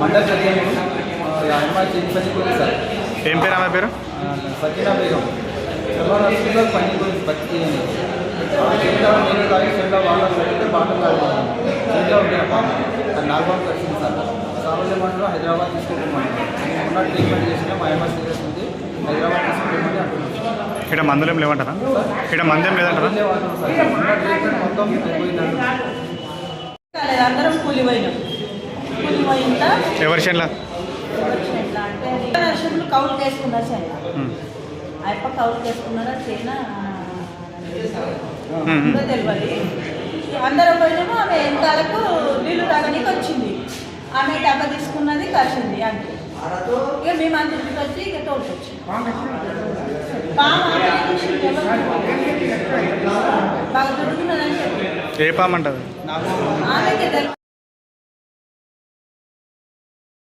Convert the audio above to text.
Mandal sir. ఏం పేరు ఆమె పేరు? బేగం. పని బతికి చేతిలో నేను చేతిలో పెడితే చేతిలో వచ్చింది సార్. హైదరాబాద్ తీసుకోమంటారు ఉన్న ట్రీట్మెంట్ చేసిన మా అమ్మాయి ఇక్కడ మందులు లేవంటారా? ఇక్కడ మందేం లేదంటారా? అందరం కూలిపోయినాం కూలిపోయిందా ఎవరి అంటే నర్సులు కౌలు చేసుకున్నారు సార్. ఉమ్. అయ్యప్ప కౌలు చేసుకున్నారా చైనా? తెలియదు అందరం పోయినాము ఆమె ఎంతాలకు నీళ్ళు తాగనీకి వచ్చింది. ఆమె డబ్బా తీసుకున్నది కలిసింది అంతే. ఇక మేము ఇంటికి వచ్చి ఇక తోడుకొచ్చి ఏ పామంటారు?